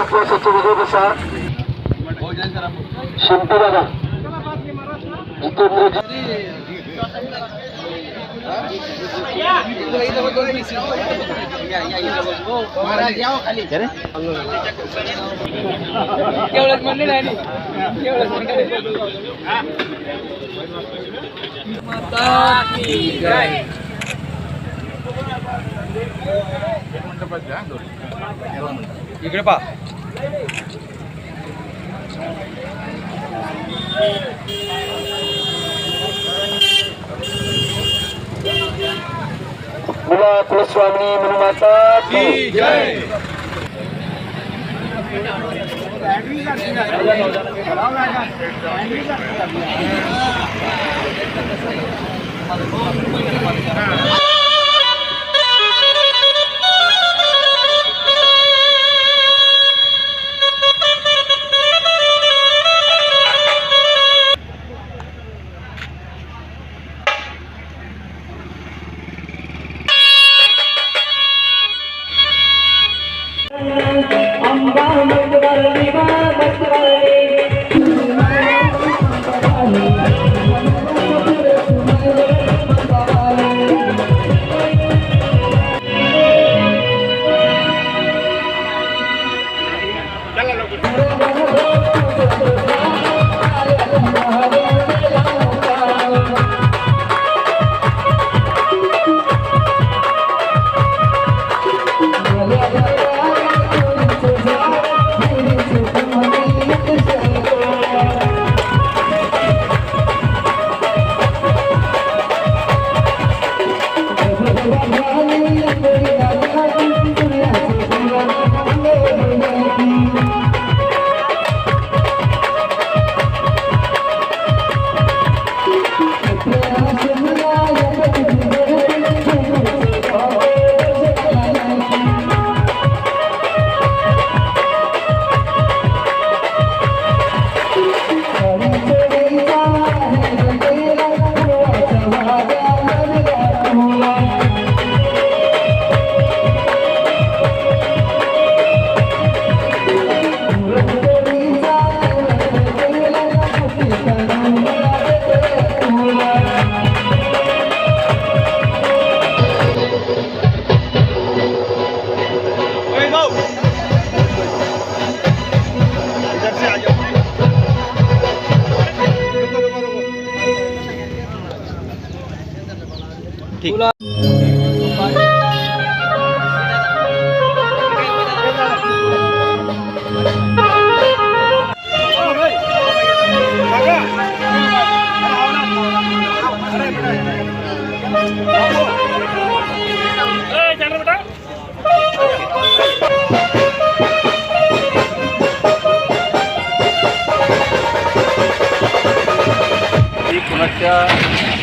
उपवासाचे वेगळे बसा शिंपी दादा जितेंद्र एवढंच म्हणले नाही. एवढंच म्हणले माता की जय. इकडे पा मुला कुलस्वामी मनुमाता की जय ही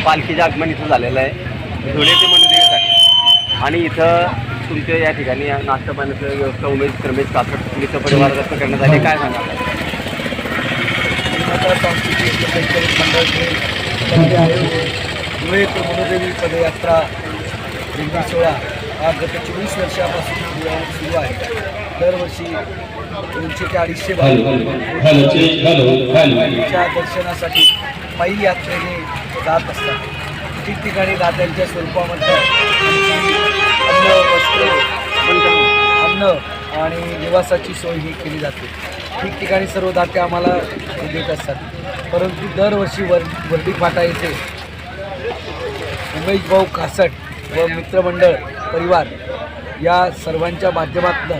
पालखीचं आगमन इथं झालेलं आहे. धुळे ते मनोदेवीसाठी आणि इथं तुमच्या या ठिकाणी नाश्ता पाण्याचं व्यवस्था उमेश क्रमेश काकड मित्र परिवारातर्फे करण्यात आली. काय सांगाल? धुळे ते मनोदेवी पदयात्रा दिंडी सोहळा हा गत चोवीस वर्षापासून सुरू आहे. दरवर्षी दोनशे ते अडीचशे भाविकांच्या दर्शनासाठी पायी यात्रेने जात असतात. ठिकठिकाणी दात्यांच्या स्वरूपामध्ये? अन्न वस्त्र अन्न आणि निवासाची सोय ही केली जाते. ठिकठिकाणी सर्व दाते आम्हाला देत असतात. परंतु दरवर्षी वर वर्डी फाटा येथे उमेश भाऊ कासट व मित्रमंडळ परिवार या सर्वांच्या माध्यमातून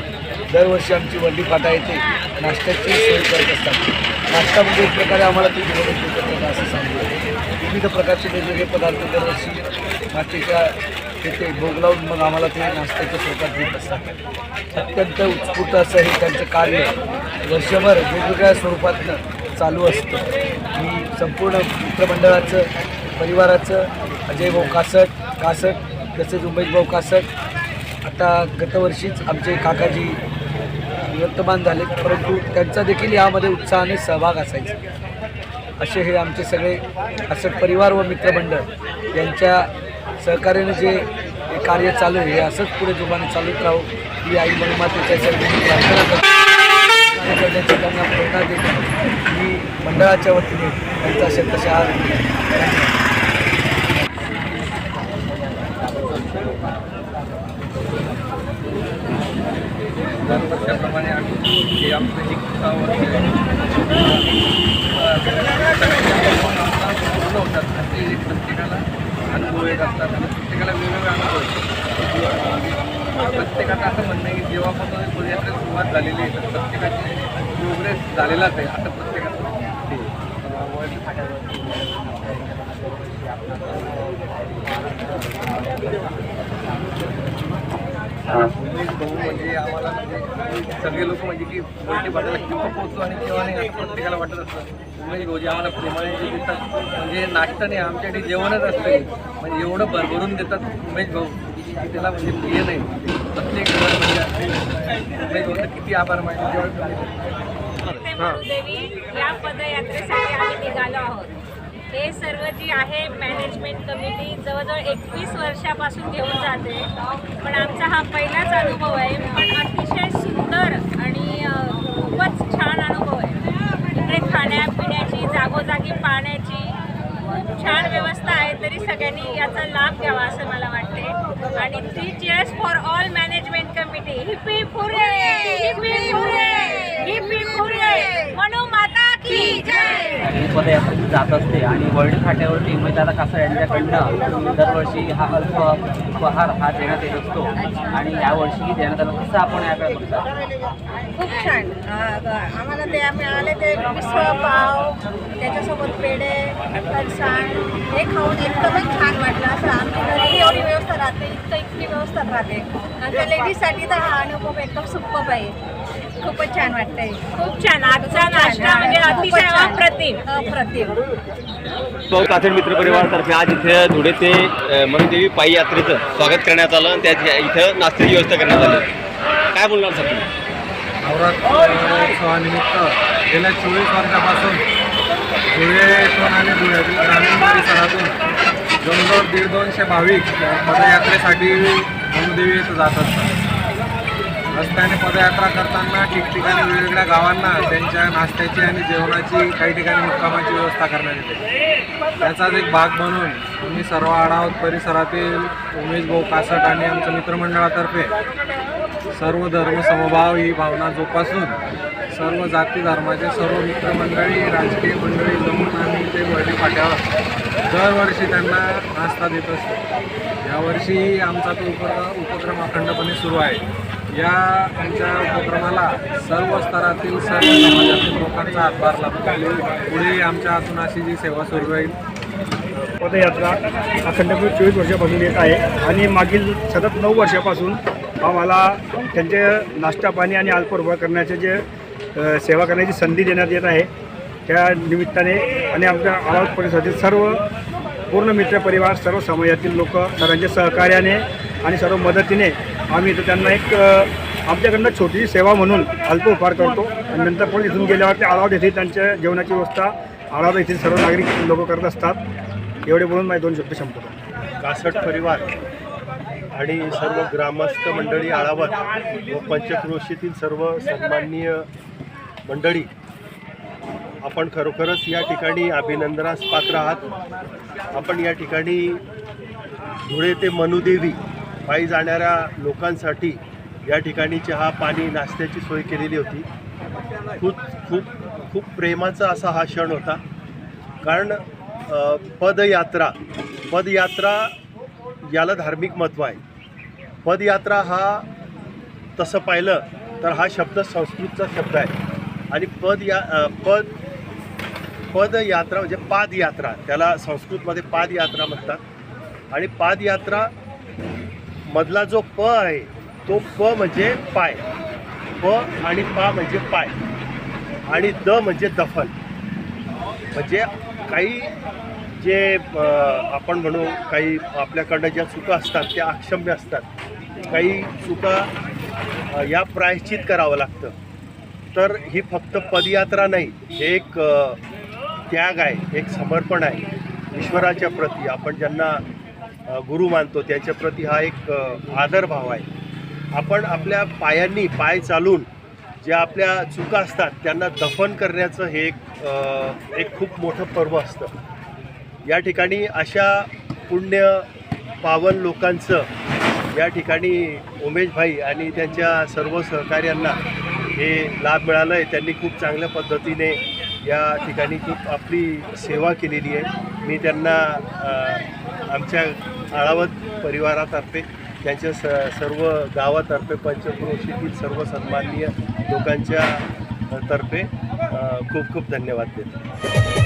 दरवर्षी आमची वडली फाटा येते. नाश्त्याची सोय करत असतात. नाश्ता म्हणजे एक प्रकारे आम्हाला ते जेवण देत असतात असं सांगतो विविध प्रकारचे वेगवेगळे पदार्थ दरवर्षी मातीच्या तिथे भोग लावून मग आम्हाला ते नाश्त्याच्या स्वरूपात देत असतात. अत्यंत उत्स्फूर्त असं हे त्यांचं कार्य वर्षभर वेगवेगळ्या स्वरूपातनं चालू असतं. मी संपूर्ण मित्रमंडळाचं परिवाराचं अजय भाऊ कासट कासट तसेच उमेश भाऊ कासट आता गतवर्षीच आमचे काकाजी वर्तमान झाले परंतु त्यांचा देखील यामध्ये उत्साहाने सहभाग असायचा. असे हे आमचे सगळे असं परिवार व मित्रमंडळ यांच्या सहकार्याने जे कार्य चालू आहे हे असंच पुढे जोमाने चालूच राहू. ही आई मातेच्या चरणी प्रार्थना करण्याची त्यांना प्रेरणा देतो. मी मंडळाच्या वतीने त्यांचा शतशः धन्यवाद त्याप्रमाणे आम्ही हे आमचं एक सहा होतात ते प्रत्येकाला अनुभव येत असतात. आणि प्रत्येकाला वेगवेगळे अनुभव येतो प्रत्येकाचं असं म्हणणं आहे की जेव्हापासून पदयात्रेला सुरुवात झालेली आहे तर प्रत्येकाची प्रोग्रेस झालेलाच आहे आता प्रत्येकाचं उमेश म्हणजे आम्हाला म्हणजे सगळे लोक म्हणजे की वरती वाटायला किंवा पोहोचतो आणि तेव्हा नाही प्रत्येकाला वाटत असतं उमेश भाऊ जे आम्हाला प्रेमाने जे देतात म्हणजे नाश्ता नाही आमच्यासाठी जेवणच असते म्हणजे एवढं भरभरून देतात उमेश भाऊ की त्याला म्हणजे प्रिय नाही प्रत्येक म्हणजे उमेश भाऊचं किती आभार माहिती तेव्हा ते मरुदेवी या पदयात्रेसाठी आम्ही निघालो आहोत हे सर्व जी आहे मॅनेजमेंट कमिटी जवळजवळ एकवीस वर्षापासून घेऊन जाते. पण आमचा हा पहिलाच अनुभव आहे. पण अतिशय सुंदर आणि खूपच छान अनुभव आहे. इकडे खाण्यापिण्याची जागोजागी पाण्याची खूप छान व्यवस्था आहे तरी सगळ्यांनी याचा लाभ घ्यावा असं मला वाटते. आणि three cheers for all management committee hip hip hurray hip hip hurray hip hip hurray म्हणून जात असते आणि वर्ल्ड खाट्यावरती उमेददादा कासर यांच्याकडनं दरवर्षी हा अल्प उपहार हा देण्यात येत असतो. आणि यावर्षी देण्यात आला. कसं आपण याकडे बघता? खूप छान. आम्हाला ते मिळाले ते मिसळ पाव त्याच्यासोबत पेढे फरसाण हे खाऊन एकदमच छान वाटलं. असं आमच्या घरी एवढी व्यवस्था राहते इतकं इतकी व्यवस्था राहते. आमच्या लेडीजसाठी तर हा अनुभव एकदम सुप्पब आहे. खूपच छान वाटतंय. खूप छान. आजचा नाश्ता म्हणजे अतिशय अप्रतिम. अप्रतिम. तो काथेड मित्र परिवारातर्फे आज इथे धुळे ते मनुदेवी पायी यात्रेचं स्वागत करण्यात आलं आणि त्या इथं नाश्त्याची व्यवस्था करण्यात आली. काय बोलणार सर तुम्ही? नवरात्र उत्सवानिमित्त गेल्या चोवीस वर्षापासून धुळेतून आणि धुळ्यातील ग्रामीण परिसरातून जवळजवळ दीड दोनशे भाविक पदयात्रेसाठी मनुदेवी येथे जात असतात. रस्त्याने पदयात्रा करताना ठिकठिकाणी वेगवेगळ्या गावांना त्यांच्या नाश्त्याची आणि जेवणाची काही ठिकाणी मुक्कामाची व्यवस्था करण्यात येते. त्याचाच एक भाग म्हणून तुम्ही सर्व आढावत परिसरातील उमेश भाऊ कासट आणि आमच्या मित्रमंडळातर्फे सर्व धर्म समभाव ही भावना जोपासून सर्व जाती धर्माचे सर्व मित्रमंडळी राजकीय मंडळी जमून आम्ही ते वर्डी फाट्यावर दरवर्षी त्यांना नाश्ता देत असतो. यावर्षी आमचा तो उपक्रम उपक्रम अखंडपणे सुरू आहे. या आमच्या उपक्रमाला सर्व स्तरातील सर्व समाजातील लोकांचा हातभार लागतो पुढे आमच्या हातून अशी जी सेवा सुरू राहील. पदयात्रा अखंडपणे चोवीस वर्षापासून येत आहे. आणि मागील सतत नऊ वर्षापासून आम्हाला त्यांचे नाश्ता पाणी आणि अल्परूपा करण्याचे जे सेवा करण्याची संधी देण्यात येत आहे. त्या निमित्ताने आणि आमच्या आवाज परिसरातील सर्व पूर्ण मित्रपरिवार सर्व समाजातील लोक सर्वांच्या सहकार्याने आणि सर्व मदतीने आम्ही इथं त्यांना एक आमच्याकडनं छोटीशी सेवा म्हणून अल्प उपहार करतो. आणि नंतर पण इथून गेल्यावर ते आळावत येथे त्यांच्या जेवणाची व्यवस्था आळावत येथील सर्व नागरिक लोक करत असतात. एवढे बोलून माझे दोन शब्द संपतो कासट परिवार आणि सर्व ग्रामस्थ मंडळी आळावत व पंचक्रोशीतील सर्व सन्माननीय मंडळी आपण खरोखरच या ठिकाणी अभिनंदनास पात्र आहात. आपण या ठिकाणी धुळे ते मनुदेवी पायी जाणाऱ्या लोकांसाठी या ठिकाणी चहा पाणी नाश्त्याची सोय केलेली होती. खूप खूप खूप प्रेमाचा असा हा क्षण होता. कारण पदयात्रा पदयात्रा याला धार्मिक महत्त्व आहे. पदयात्रा हा तसं पाहिलं तर हा शब्द संस्कृतचा शब्द आहे. आणि पद या पद पदयात्रा म्हणजे पादयात्रा. त्याला संस्कृतमध्ये पादयात्रा म्हणतात. आणि पादयात्रा मधला जो प आहे तो प म्हणजे पाय. प आणि पा म्हणजे पाय. आणि द म्हणजे दफन. म्हणजे काही जे आपण म्हणू काही आपल्याकडनं ज्या चुका असतात त्या अक्षम्य असतात. काही चुका या प्रायश्चित करावं लागतं. तर ही फक्त पदयात्रा नाही हे एक त्याग आहे एक समर्पण आहे. ईश्वराच्या प्रती. आपण ज्यांना गुरु मानतो त्यांच्याप्रती हा एक आदरभाव आहे. आपण आपल्या पायांनी पाय चालून ज्या आपल्या चुका असतात त्यांना दफन करण्याचं हे एक एक खूप मोठं पर्व असतं. या ठिकाणी अशा पुण्य पावन लोकांचं या ठिकाणी उमेशभाई आणि त्यांच्या सर्व सहकार्यांना हे लाभ मिळालं आहे त्यांनी खूप चांगल्या पद्धतीने या ठिकाणी खूप आपली सेवा केलेली आहे. मी त्यांना आमच्या आळावत परिवारातर्फे त्यांच्या स सर्व गावातर्फे पंचक्रोशीतील सर्व सन्माननीय लोकांच्या तर्फे खूप खूप धन्यवाद देतो.